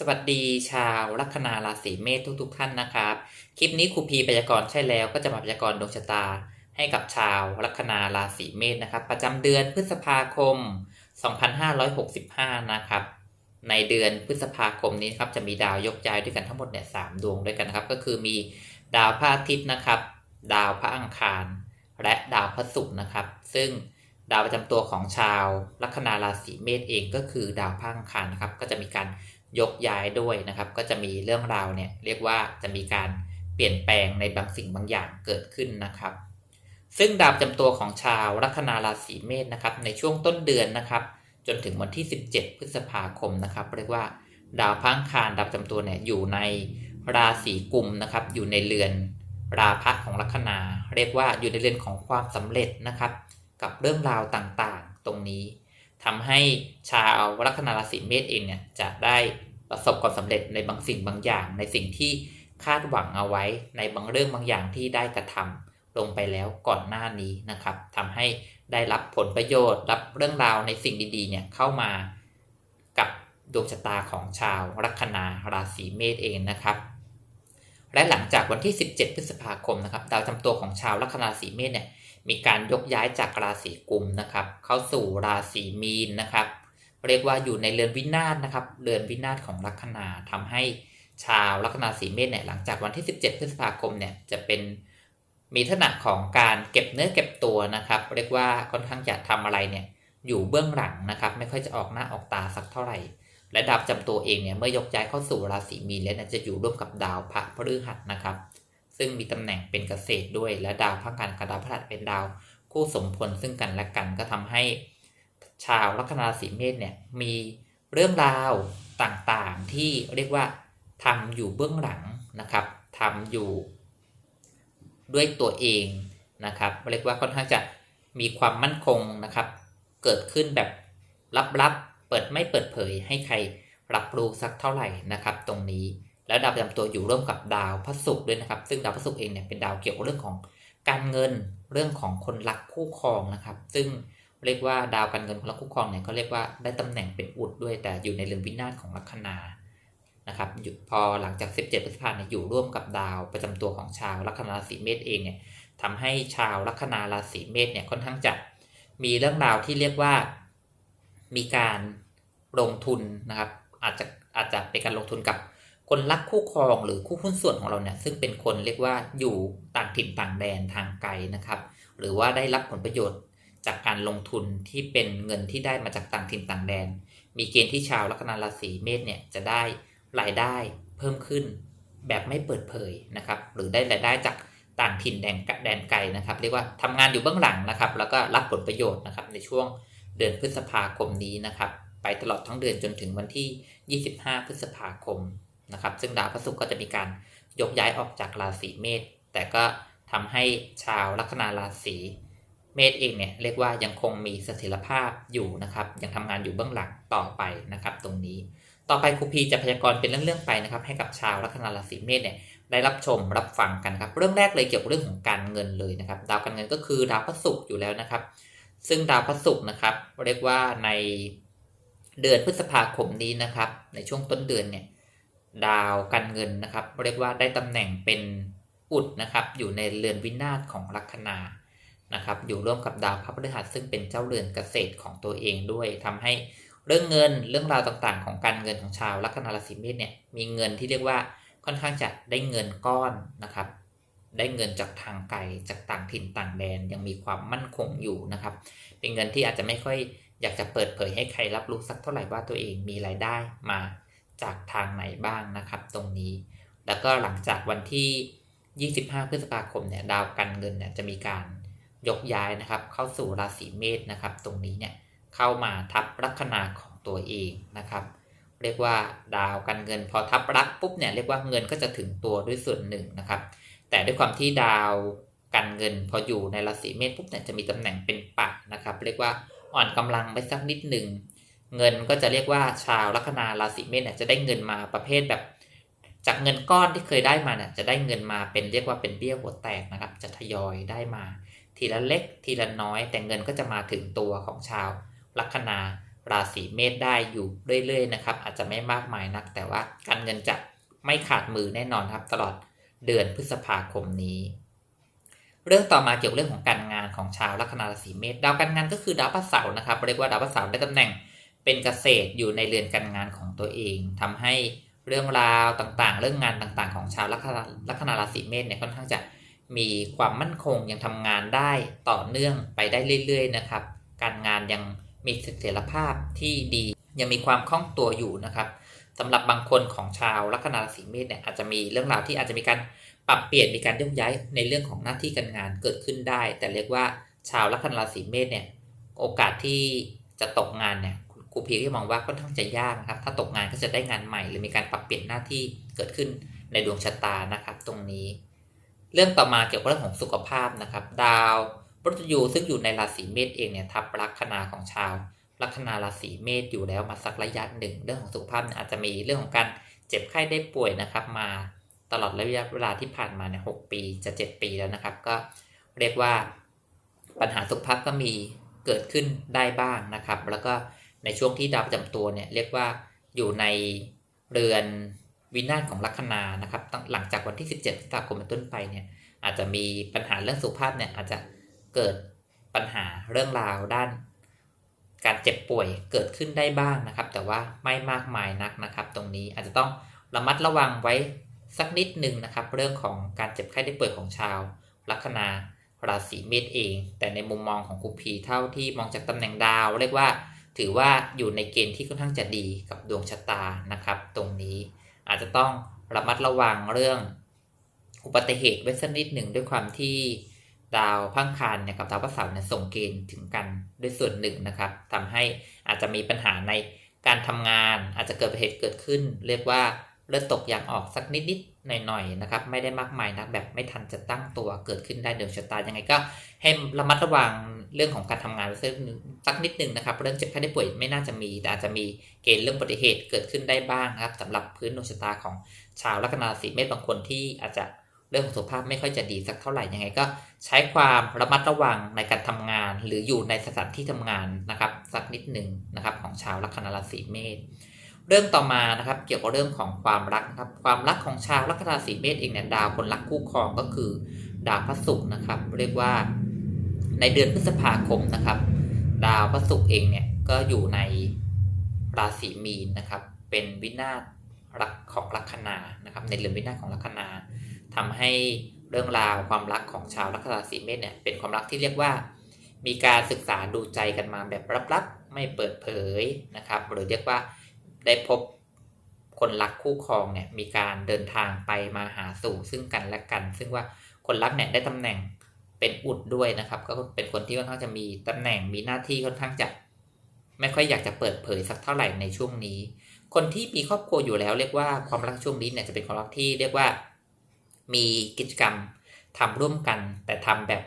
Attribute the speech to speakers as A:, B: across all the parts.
A: สวัสดีชาวลัคนาราศีเมษทุกๆท่านนะครับ คลิปนี้ครูพีพยากรณ์ใช่แล้วก็จะมาพยากรณ์ดวงชะตา ให้กับชาวลัคนาราศีเมษนะครับ ประจำเดือนพฤษภาคม 2565 นะครับ ในเดือนพฤษภาคมนี้ครับจะมีดาวยกย้ายด้วยกันทั้งหมดเนี่ยสามดวงด้วยกันนะครับ ก็คือมีดาวพระอาทิตย์นะครับ ดาวพระอังคาร และดาวพระศุกร์นะครับ ซึ่งดาวประจำตัวของชาวลัคนาราศีเมษเองก็คือดาวพระอังคารนะครับ ก็จะมีการ ยกย้ายด้วยนะครับ ก็จะมีเรื่องราวเนี่ยเรียกว่าจะมีการเปลี่ยนแปลงในบางสิ่งบางอย่างเกิดขึ้นนะครับ ซึ่งดาวประจำตัวของชาวลัคนาราศีเมษนะครับ ในช่วงต้นเดือนนะครับ จนถึงวันที่ 17 พฤษภาคมนะครับ เรียกว่า ดาวพังคารดาวประจำตัวเนี่ยอยู่ในราศีกุมนะครับ อยู่ในเรือนราพะของลัคนา เรียกว่าอยู่ในเรือนของความสำเร็จนะครับ กับเรื่องราวต่างๆ ตรงนี้ ทำให้ชาวลัคนาราศีเมษเองเนี่ยจะได้ประสบความสำเร็จในบางสิ่งบางอย่าง ในสิ่งที่คาดหวังเอาไว้ในบางเรื่องบางอย่างที่ได้กระทำลงไปแล้วก่อนหน้านี้นะครับทำให้ได้รับผลประโยชน์ รับเรื่องราวในสิ่งดีๆเนี่ยเข้ามากับดวงชะตาของชาวลัคนาราศีเมษเองนะครับ และหลังจากวันที่ 17 พฤษภาคมนะครับดาวจำตัวของชาวลัคนาราศีเมษเนี่ย มีการยกย้ายจากราศีกุมนะครับ เข้าสู่ราศีมีนนะครับ เรียกว่าอยู่ในเรือนวินาศนะครับ เรือนวินาศของลัคนาทำให้ชาวลัคนาสีเมษเนี่ยหลังจากวันที่ 17 พฤษภาคมเนี่ยจะเป็นมีลักษณะของการเก็บเนื้อเก็บตัวนะครับ เรียกว่าค่อนข้างจะทำอะไรเนี่ยอยู่เบื้องหลังนะครับ ไม่ค่อยจะออกหน้าออกตาสักเท่าไหร่ และดาวจำตัวเองเนี่ยเมื่อยกย้ายเข้าสู่ราศีมีนแล้วจะอยู่ร่วมกับดาวพระพฤหัสนะครับ ซึ่งมีตำแหน่งเป็นเกษตรด้วย และดาวพระกันกับดาวพฤหัสเป็นดาวคู่สมพลซึ่งกันและกันก็ทำให้ชาวลัคนาราศีเมษเนี่ยมีเรื่องราวต่างๆที่เรียกว่าทำอยู่เบื้องหลังนะครับทำอยู่ด้วยตัวเองนะครับเรียกว่าค่อนข้างจะมีความมั่นคงนะครับ เกิดขึ้นแบบลับๆเปิดไม่เปิดเผยให้ใครรับรู้สักเท่าไหร่นะครับ ตรงนี้ แล้วดาวประจำตัวอยู่ร่วมกับดาวพระศุกร์ด้วยนะครับ ซึ่งดาวพระศุกร์เองเนี่ยเป็นดาวเกี่ยวกับเรื่องของการเงินเรื่องของคนรักคู่ครองนะครับ ซึ่งเรียกว่าดาวการเงินคนรักคู่ครองเนี่ยก็เรียกว่าได้ตำแหน่งเป็นอุดด้วยแต่อยู่ในเรือนวินาศของลัคนานะครับพอหลังจาก 17 พฤษภาคมอยู่ร่วมกับดาวประจำตัวของชาวลัคนาราศีเมษเองเนี่ยทำให้ชาวลัคนาราศีเมษเนี่ยค่อนข้างจะมีเรื่องราวที่เรียกว่ามีการลงทุนนะครับอาจจะอาจจะเป็นการลงทุนกับ คนรักคู่ครองหรือคู่หุ้นส่วนของเราเนี่ยซึ่งเป็นคนเรียกว่าอยู่ต่างถิ่นต่างแดนทางไกลนะครับ หรือว่าได้รับผลประโยชน์จากการลงทุนที่เป็นเงินที่ได้มาจากต่างถิ่นต่างแดน มีเกณฑ์ที่ชาวลัคนาราศีเมษเนี่ยจะได้รายได้เพิ่มขึ้นแบบไม่เปิดเผยนะครับ หรือได้รายได้จากต่างถิ่นแดนแดนไกลนะครับ เรียกว่าทำงานอยู่เบื้องหลังนะครับ แล้วก็รับผลประโยชน์นะครับ ในช่วงเดือนพฤษภาคมนี้นะครับ ไปตลอดทั้งเดือนจนถึงวันที่ 25 พฤษภาคม นะครับ ซึ่งดาวพระศุกร์ก็จะมีการยกย้ายออกจากราศีเมษแต่ก็ทำให้ชาวลัคนาราศีเมษเองเนี่ยเรียกว่ายังคงมีเสถียรภาพอยู่นะครับ ยังทำงานอยู่เบื้องหลังต่อไปนะครับ ตรงนี้ ต่อไปครูพีจะพยากรณ์เป็นเรื่องๆไปนะครับ ให้กับชาวลัคนาราศีเมษเนี่ยได้รับชมรับฟังกันครับ เรื่องแรกเลยเกี่ยวกับเรื่องของการเงินเลยนะครับ ดาวการเงินก็คือดาวพระศุกร์อยู่แล้วนะครับ ซึ่งดาวพระศุกร์นะครับ เรียกว่าในเดือนพฤษภาคมนี้นะครับ ในช่วงต้นเดือนเนี่ย ดาวการเงินนะครับ เรียกว่าได้ตำแหน่งเป็นอุดนะครับ อยู่ในเรือนวินาศของลัคนานะครับ อยู่ร่วมกับดาวพระพฤหัสซึ่งเป็นเจ้าเรือนเกษตรของตัวเองด้วยทำให้เรื่องเงินเรื่องราวต่างๆ ของการเงินของชาวลัคนาราศีเมษเนี่ยมีเงินที่เรียกว่าค่อนข้างจะได้เงินก้อนนะครับ ได้เงินจากทางไกลจากต่างถิ่นต่างแดนยังมีความมั่นคงอยู่นะครับ เป็นเงินที่อาจจะไม่ค่อยอยากจะเปิดเผยให้ใครรับรู้สักเท่าไหร่ว่าตัวเองมีรายได้มา จากทางไหนบ้างนะครับ ตรงนี้ แล้วก็หลังจากวันที่ 25 พฤษภาคมเนี่ยดาวการเงินเนี่ยจะมีการยกย้ายนะครับ เข้าสู่ราศีเมษนะครับ ตรงนี้เนี่ยเข้ามาทับลัคนาของตัวเองนะครับ เรียกว่าดาวการเงินพอทับรักปุ๊บเนี่ยเรียกว่าเงินก็จะถึงตัวด้วยส่วนหนึ่งนะครับ แต่ด้วยความที่ดาวการเงินพออยู่ในราศีเมษปุ๊บเนี่ยจะมีตำแหน่งเป็นปักนะครับ เรียกว่าอ่อนกำลังไปสักนิดหนึ่ง เงินก็จะเรียกว่าชาวลัคนาราศีเมษเนี่ยจะได้เงินมาประเภทแบบ จากเงินก้อนที่เคยได้มาเนี่ยจะได้เงินมาเป็นเรียกว่าเป็นเบี้ยหัวแตกนะครับ จะทยอยได้มา ทีละเล็กทีละน้อย แต่เงินก็จะมาถึงตัวของชาวลัคนาราศีเมษได้อยู่เรื่อยๆนะครับ อาจจะไม่มากมายนัก แต่ว่าการเงินจะไม่ขาดมือแน่นอนครับ ตลอดเดือนพฤษภาคมนี้ เรื่องต่อมาเกี่ยวกับเรื่องของการงานของชาวลัคนาราศีเมษดาวการงานก็คือดาวพฤหัสบนะครับ เรียกว่าดาวพฤหัสบได้ตำแหน่ง เป็นเกษตรอยู่ในเรือนการงานของตัวเองทำให้เรื่องราวต่างๆ เรื่องงานต่างๆ ของชาวลัคนาราศีเมษเนี่ยค่อนข้างจะมีความมั่นคงยังทำงานได้ต่อเนื่องไปได้เรื่อย ๆ นะครับ การงานยังมีเสถียรภาพที่ดียังมีความคล่องตัวอยู่นะครับสำหรับบางคนของชาวลัคนาราศีเมษเนี่ยอาจจะมีเรื่องราวที่อาจจะมีการปรับเปลี่ยนมีการโยกย้ายในเรื่องของหน้าที่การงานเกิดขึ้นได้ แต่เรียกว่าชาวลัคนาราศีเมษเนี่ยโอกาสที่จะตกงานเนี่ย ครูพีก็มองว่าค่อนข้างจะยากนะครับ ถ้าตกงานก็จะได้งานใหม่หรือมีการปรับเปลี่ยนหน้าที่เกิดขึ้นในดวงชะตานะครับ ตรงนี้ เรื่องต่อมาเกี่ยวกับเรื่องของสุขภาพนะครับ ดาวพฤหัสยูซึ่งอยู่ในราศีเมษเองเนี่ยทับลัคนาของชาวลัคนาราศีเมษอยู่แล้วมาสักระยะหนึ่งเรื่องของสุขภาพอาจจะมีเรื่องของการเจ็บไข้ได้ป่วยนะครับ มาตลอดระยะเวลาที่ผ่านมาเนี่ยหปีจะ7ปีแล้วนะครับ ก็เรียกว่าปัญหาสุขภาพก็มีเกิดขึ้นได้บ้างนะครับ แล้วก็ ในช่วงที่ดาวประจำตัวเนี่ยเรียกว่าอยู่ในเรือนวินาศของลัคนานะครับตั้งหลังจากวันที่ 17พฤษภาคมเป็นต้นไปเนี่ยอาจจะมีปัญหาเรื่องสุขภาพเนี่ยอาจจะเกิดปัญหาเรื่องราวด้าน การเจ็บป่วยเกิดขึ้นได้บ้างนะครับ แต่ว่าไม่มากมายนักนะครับ ตรงนี้อาจจะต้องระมัดระวังไว้สักนิดหนึ่งนะครับ เรื่องของการเจ็บไข้ได้ป่วยของชาวลัคนาราศีเมษเอง แต่ในมุมมองของครูพีเท่าที่มองจากตำแหน่งดาว เรียกว่า ถือว่าอยู่ในเกณฑ์ที่ค่อนข้างจะดีกับดวงชะตานะครับ ตรงนี้อาจจะต้องระมัดระวังเรื่องอุบัติเหตุไว้สักนิดหนึ่งด้วยความที่ดาวพังคารเนี่ยกับดาวพฤหัสเนี่ยส่งเกณฑ์ถึงกันด้วยส่วนหนึ่งนะครับทำให้อาจจะมีปัญหาในการทำงาน อาจจะเกิดเหตุเกิดขึ้น เรียกว่าเลือดตกอย่างออกสักนิดนิด หน่อยๆนะครับ ไม่ได้มากมายนะแบบไม่ทันจะตั้งตัวเกิดขึ้นได้เดือนชะตายังไงก็ให้ระมัดระวังเรื่องของการทำงานสักนิดนึงนะครับ เรื่องเจ็บไข้ได้ป่วยไม่น่าจะมี แต่อาจจะมีเกณฑ์เรื่องอุบัติเหตุเกิดขึ้นได้บ้างนะครับสำหรับพื้นดวงชะตาของชาวลัคนาราศีเมษบางคนที่อาจจะเรื่องของสุขภาพไม่ค่อยจะดีสักเท่าไหร่ยังไงก็ใช้ความระมัดระวังในการทำงาน หรืออยู่ในสถานที่ทำงานนะครับ สักนิดหนึ่งนะครับของชาวลัคนาราศีเมษ เรื่องต่อมานะครับเกี่ยวกับเรื่องของความรักนะครับความรักของชาวลัคนาราศีเมษเองเนี่ยดาวคนรักคู่ครองก็คือดาวพระศุกร์นะครับ เรียกว่าในเดือนพฤษภาคมนะครับ ดาวพระศุกร์เองเนี่ยก็อยู่ในราศีมีนนะครับ เป็นวินาศรักของลัคนานะครับ ในเรือนวินาศของลัคนาทำให้เรื่องราวความรักของชาวลัคนาราศีเมษเนี่ยเป็นความรักที่เรียกว่า มีการศึกษาดูใจกันมาแบบลับๆไม่เปิดเผยนะครับ หรือเรียกว่า ได้พบคนรักคู่ครองเนี่ยมีการเดินทางไปมาหาสู่ซึ่งกันและกัน ซึ่งว่าคนรักเนี่ยได้ตำแหน่งเป็นอุดด้วยนะครับ ก็เป็นคนที่ค่อนข้างจะมีตำแหน่งมีหน้าที่ค่อนข้างจะ ไม่ค่อยอยากจะเปิดเผยสักเท่าไหร่ในช่วงนี้ คนที่มีครอบครัวอยู่แล้ว เรียกว่าความรักช่วงนี้เนี่ยจะเป็นความรักที่เรียกว่ามีกิจกรรมทำร่วมกัน แต่ทำแบบ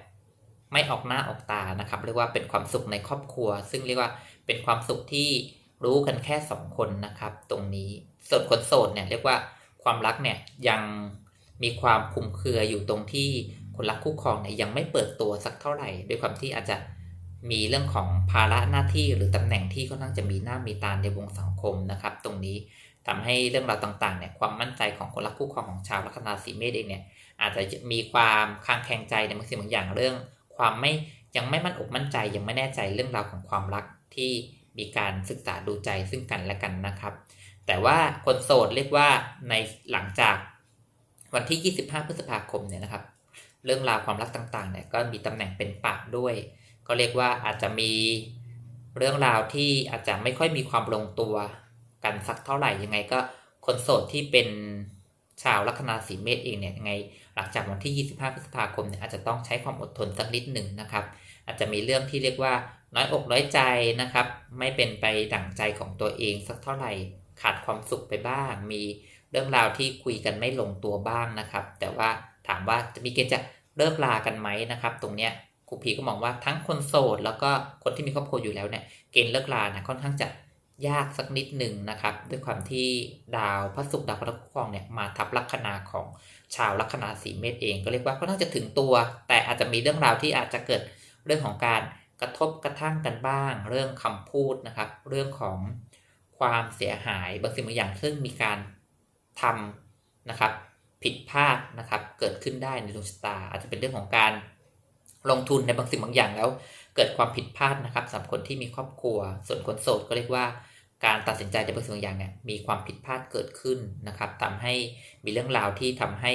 A: ไม่ออกหน้าออกตานะครับ เรียกว่าเป็นความสุขในครอบครัว ซึ่งเรียกว่าเป็นความสุขที่ รู้กันแค่สองคนนะครับ ตรงนี้ส่วนคนโสดเนี่ยเรียกว่าความรักเนี่ยยังมีความคุมเครืออยู่ตรงที่คนรักคู่ครองเนี่ยยังไม่เปิดตัวสักเท่าไหร่ ด้วยความที่อาจจะมีเรื่องของภาระหน้าที่หรือตำแหน่งที่ค่อนข้างจะมีหน้ามีตาในวงสังคมนะครับ ตรงนี้ทำให้เรื่องราวต่างๆเนี่ยความมั่นใจของคนรักคู่ครองของชาวลัคนาสีเมษเองเนี่ยอาจจะมีความคางแคงใจในบางสิ่งบางอย่างเรื่อง ความไม่ยังไม่มั่นอกมั่นใจยังไม่แน่ใจเรื่องราวของความรักที่ มีการศึกษาดูใจซึ่งกันและกันนะครับ แต่ว่าคนโสดเรียกว่าในหลังจากวันที่ 25 พฤษภาคมเนี่ยนะครับ เรื่องราวความรักต่างๆเนี่ยก็มีตำแหน่งเป็นปากด้วย ก็เรียกว่าอาจจะมีเรื่องราวที่อาจจะไม่ค่อยมีความลงตัวกันสักเท่าไหร่ยังไงก็คนโสดที่เป็นชาวลัคนาสีเมษเองเนี่ยยังไงหลังจากวันที่ 25 พฤษภาคมเนี่ยอาจจะต้องใช้ความอดทนสักนิดหนึ่งนะครับ อาจจะมีเรื่องที่เรียกว่าน้อยอกน้อยใจนะครับ ไม่เป็นไปดั่งใจของตัวเองสักเท่าไหร่ขาดความสุขไปบ้าง มีเรื่องราวที่คุยกันไม่ลงตัวบ้างนะครับ แต่ว่าถามว่าจะมีเกณฑ์จะเลิกลากันไหมนะครับ ตรงเนี้ยครูพีก็มองว่าทั้งคนโสดแล้วก็คนที่มีครอบครัวอยู่แล้วเนี่ยเกณฑ์เลิกลานะค่อนข้างจะ ยากสักนิดหนึ่งนะครับ ด้วยความที่ดาวพระศุกร์ดาวพระครองเนี่ยมาทับลัคนาของชาวลัคนาสีเมษเองก็เรียกว่าค่อนข้าจะถึงตัว แต่อาจจะมีเรื่องราวที่อาจจะเกิดเรื่องของการกระทบกระทั่งกันบ้าง เรื่องคำพูดนะครับ เรื่องของความเสียหายบางสิ่งบางอย่างซึ่งมีการทำนะครับ ผิดพลาดนะครับ เกิดขึ้นได้ในดวงชะตา อาจจะเป็นเรื่องของการลงทุนในบางสิ่งบางอย่างแล้ว เกิดความผิดพลาดนะครับสำหรับคนที่มีครอบครัว ส่วนคนโสดก็เรียกว่า การตัดสินใจในบางสิ่งอย่างเนี่ยมีความผิดพลาดเกิดขึ้นนะครับทำให้มีเรื่องราวที่ทำให้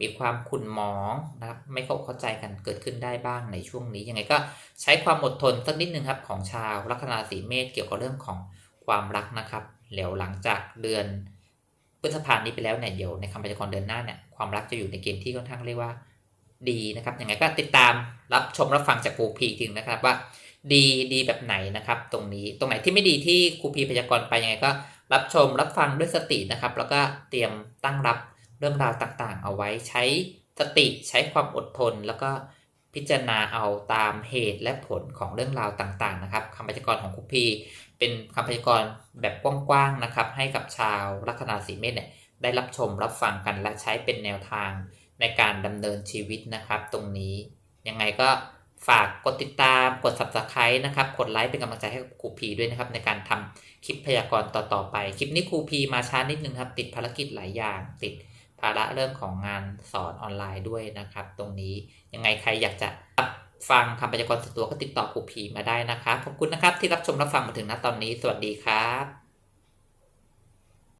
A: มีความขุ่นหมองนะครับไม่เข้าเข้าใจกันเกิดขึ้นได้บ้างในช่วงนี้ยังไงก็ใช้ความอดทนสักนิดนึงครับของชาวลัคนาสีเมษเกี่ยวกับเรื่องของความรักนะครับเดี๋ยวหลังจากเดือนพฤษภาคมนี้ไปแล้วเนี่ยเดี๋ยวในคำพยากรณ์เดือนหน้าเนี่ยความรักจะอยู่ในเกณฑ์ที่ค่อนข้างเรียกว่าดีนะครับยังไงก็ติดตามรับชมรับฟังจากครูพีอีกทีนะครับว่า ดีดีแบบไหนนะครับ ตรงนี้ตรงไหนที่ไม่ดีที่ครูพีพยากรณ์ไปยังไงก็ รับชมรับฟังด้วยสตินะครับ แล้วก็เตรียมตั้งรับเรื่องราวต่างๆ เอาไว้ใช้สติใช้ความอดทน แล้วก็พิจารณาเอาตามเหตุและผลของเรื่องราวต่างๆ นะครับคำพยากรณ์ของครูพีเป็นคำพยากรณ์แบบกว้างๆนะครับ ให้กับชาวลัคนาสีเมษเนี่ยได้รับชมรับฟังกันและใช้เป็นแนวทางในการดำเนินชีวิตนะครับ ตรงนี้ยังไงก็ ฝากกดติดตามกด subscribe นะครับ กดไลค์เป็นกำลังใจให้กับครูพีด้วยนะครับ ในการทำคลิปพยากรณ์ต่อๆไป คลิปนี้ครูพีมาช้านิดนึงครับ ติดภารกิจหลายอย่าง ติดภาระเรื่องของงานสอนออนไลน์ด้วยนะครับ ตรงนี้ยังไงใครอยากจะฟังคำพยากรณ์ส่วนตัวก็ติดต่อครูพีมาได้นะครับขอบคุณนะครับที่รับชมรับฟังมาถึงณตอนนี้ สวัสดีครับ